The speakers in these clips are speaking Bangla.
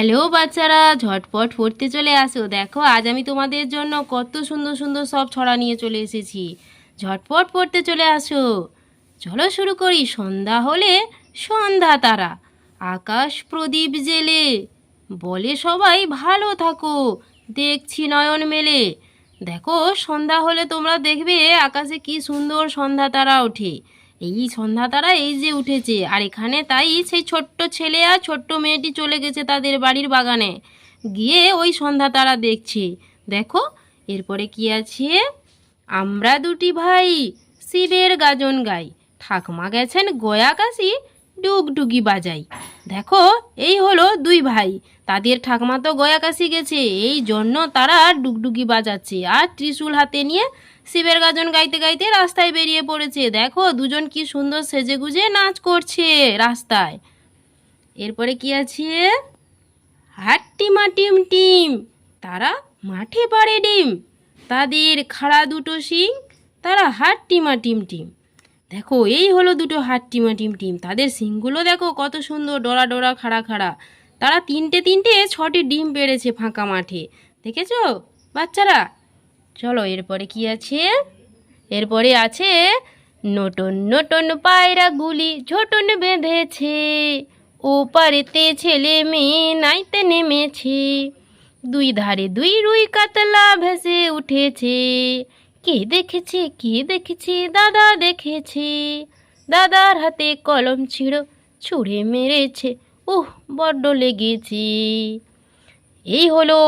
হ্যালো বাচ্চারা, ঝটপট পড়তে চলে আসো। দেখো, আজ আমি তোমাদের জন্য কত সুন্দর সুন্দর সব ছড়া নিয়ে চলে এসেছি। ঝটপট পড়তে চলে আসো। চলো শুরু করি। সন্ধ্যা হলে সন্ধ্যা তারা। আকাশ প্রদীপ জেলে। বলে সবাই, ভালো থাকো। দেখছি নয়ন মেলে। দেখো, সন্ধ্যা হলে তোমরা দেখবে আকাশে কি সুন্দর সন্ধ্যা তারা ওঠে। এই সন্ধ্যা তারা এই যে উঠেছে, আর এখানে তাই সেই ছোট্ট ছেলে আর ছোট্ট মেয়েটি চলে গেছে তাদের বাড়ির বাগানে। গিয়ে ওই সন্ধ্যা তারা দেখছে। দেখো, এরপরে কি আছে? আমরা দুটি ভাই, শিবের গাজন গাই। ঠাকমা গেছেন গয়া কাশি ডুগডুগি বাজাই। দেখো, এই হলো দুই ভাই। তাদের ঠাকমা তো গয়া কাশি গেছে, এই জন্য তারা ডুগডুগি বাজাচ্ছে। আর ত্রিশূল হাতে নিয়ে শিবের গাজন গাইতে গাইতে রাস্তায় বেরিয়ে পড়েছে। দেখো, দুজন কি সুন্দর সেজে গুজে নাচ করছে রাস্তায়। এরপরে কি আছে? হাট্টিমা টিম টিম, তারা মাঠে পাড়ে ডিম। তাদের খাড়া দুটো শিং, তারা হাট্টিমা টিম টিম। দেখো, এই হলো দুটো হাট্টিমা টিম টিম। তাদের সিংগুলো দেখো কত সুন্দর, ডোরা ডোরা, খাড়া খাড়া। তারা তিনটে তিনটে ছটি ডিম পেড়েছে ফাঁকা মাঠে। দেখেছ? বাচ্চারা? চলো, এরপরে কি আছে? এরপরে আছে নটন নটন পায়রা গুলি ঝোটন বেঁধেছে। ও পারেতে ছেলে মেয়ে নাইতে নেমেছে। দুই ধারে দুই রুই কাতলা ভেসে উঠেছে। কে দেখেছে কে দেখেছে? দাদা দেখেছে। দাদার হাতে কলম ছিল ছুঁড়ে মেরেছে। উহ, বড্ড লেগেছে। এই হলো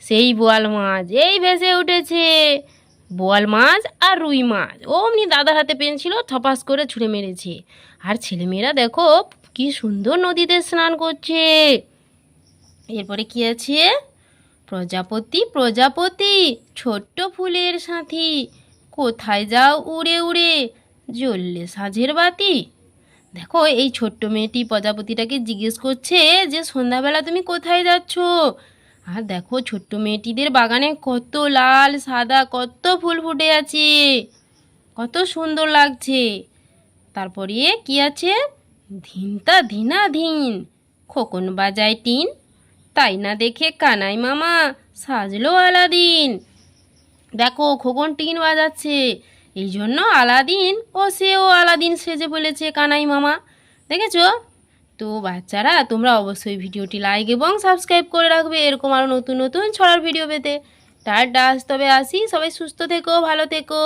সেই বোয়াল মাছ, এই ভেসে উঠেছে। বোয়াল মাছ আর রুই মাছ, অমনি দাদার হাতে পেন ছিল থপাস করে ছুঁড়ে মেরেছে। আর ছেলেমেয়েরা দেখো, কি সুন্দর নদীতে স্নান করছে। এরপরে কি আছে? প্রজাপতি প্রজাপতি, ছোট্ট ফুলের সাথী, কোথায় যাও উড়ে উড়ে, জ্বললে সাঁঝের বাতি। দেখো, এই ছোট্ট মেয়েটি প্রজাপতিটাকে জিজ্ঞেস করছে যে, সন্ধ্যাবেলা তুমি কোথায় যাচ্ছ? আর দেখো, ছোট্ট মেয়েটিদের বাগানে কত লাল, সাদা, কত ফুল ফুটে আছে। কত সুন্দর লাগছে। তারপরে কি আছে? ধিনতা ধিনা ধিন খোকন বাজায় টিন তাই না দেখে কানাই মামা সাজলো আলাদিন। দেখো, খোকন টিন বাজাচ্ছে। এই জন্য আলাদিন ও সেও আলাদিন সেজে বলেছে কানাই মামা। দেখেছ? তো বাচ্চারা, তোমরা অবশ্যই ভিডিওটি লাইক এবং সাবস্ক্রাইব করে রাখবে। এরকম আরও নতুন নতুন ছড়ার ভিডিও পেতে। টাটা তবে আসি। সবাই সুস্থ থেকো, ভালো থেকো।